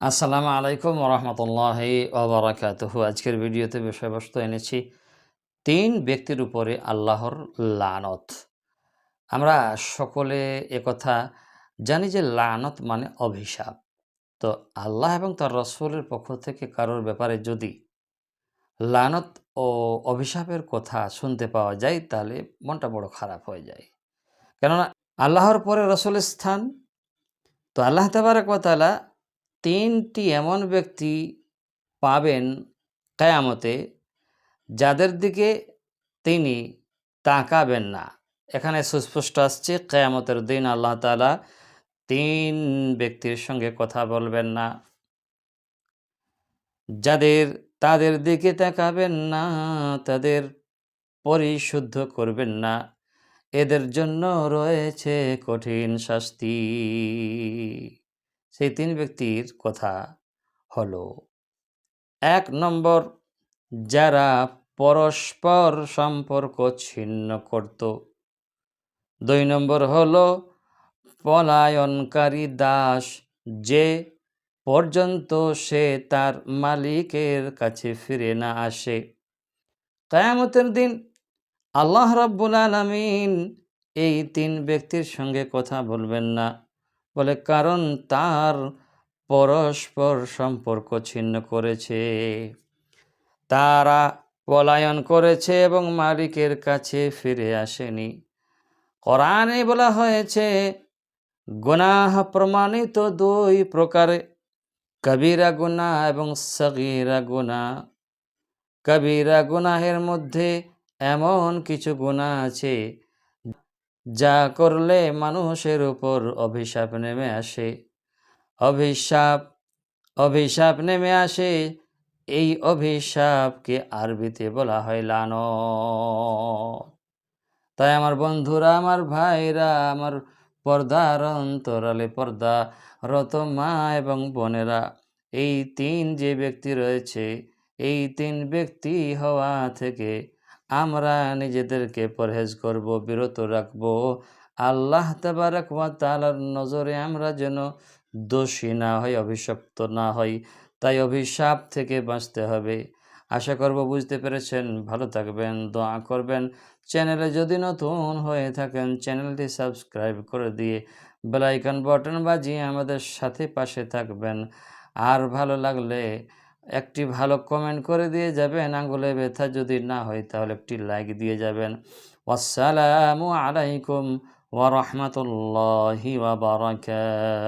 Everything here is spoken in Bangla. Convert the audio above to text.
আসসালামু আলাইকুম রহমতুল্লাহি ওবরাকাতুহু। আজকের ভিডিওতে বিষয়বস্তু এনেছি তিন ব্যক্তির উপরে আল্লাহর লানত। আমরা সকলে একথা জানি যে লানত মানে অভিশাপ। তো আল্লাহ এবং তার রসুলের পক্ষ থেকে কারোর ব্যাপারে যদি লানত ও অভিশাপের কথা শুনতে পাওয়া যায়, তাহলে মনটা বড় খারাপ হয়ে যায়। কেননা আল্লাহর পরে রসুলের স্থান, তো আল্লাহ তাবারকতালা তিনটি এমন ব্যক্তি পাবেন কেয়ামতে যাদের দিকে তিনি তাকাবেন না। এখানে সুস্পষ্ট আসছে, কেয়ামতের দিন আল্লাহ তালা তিন ব্যক্তির সঙ্গে কথা বলবেন না। যাদের, তাদের দিকে তাকাবেন না, তাদের পরিশুদ্ধ করবেন না। এদের জন্য রয়েছে কঠিন শাস্তি। সেই তিন ব্যক্তির কথা হলো, এক নম্বর, যারা পরস্পর সম্পর্ক ছিন্ন করত। দুই নম্বর হলো, পলায়নকারী দাস, যে পর্যন্ত সে তার মালিকের কাছে ফিরে না আসে। কায়ামতের দিন আল্লাহ রাব্বুল আলমিন এই তিন ব্যক্তির সঙ্গে কথা বলবেন না। বলে, কারণ তার পরস্পর সম্পর্ক ছিন্ন করেছে। তারা পলায়ন করেছে এবং মালিকের কাছে ফিরে আসেনি। কোরআনে বলা হয়েছে, গুনাহ প্রমাণিত দুই প্রকারে, কবিরা গুনা এবং সগিরা গুনা কবিরা গুনাহের মধ্যে এমন কিছু গুণা আছে যা করলে মানুষের উপর অভিশাপ নেমে আসে। অভিশাপ অভিশাপ নেমে আসে। এই অভিশাপকে আরবিতে বলা হয় লান তাই আমার বন্ধুরা, আমার ভাইরা, আমার পর্দার অন্তরালে পর্দা রত মা এবং বোনেরা, এই তিন যে ব্যক্তি রয়েছে, এই তিন ব্যক্তি হওয়া থেকে আমরা নিজেদেরকে পরহেজ করব, বিরত রাখব। আল্লাহ তাবারাক ওয়া তাআলার নজরে আমরা যেন দোষী না হই, অভিশপ্ত না হই, তাই অভিশাপ থেকে বাঁচতে হবে। আশা করব বুঝতে পেরেছেন। ভালো থাকবেন, দোয়া করবেন। চ্যানেলে যদি নতুন হয়ে থাকেন, চ্যানেলটি সাবস্ক্রাইব করে দিয়ে বেলাইকন বটন বাজিয়ে আমাদের সাথে পাশে থাকবেন। আর ভালো লাগলে একটি ভালো কমেন্ট করে দিয়ে যাবেন, আঙ্গুলে ব্যথা যদি না হয় তাহলে একটি লাইক দিয়ে যাবেন। আসসালামু আলাইকুম ওয়া বারাকাতুহু।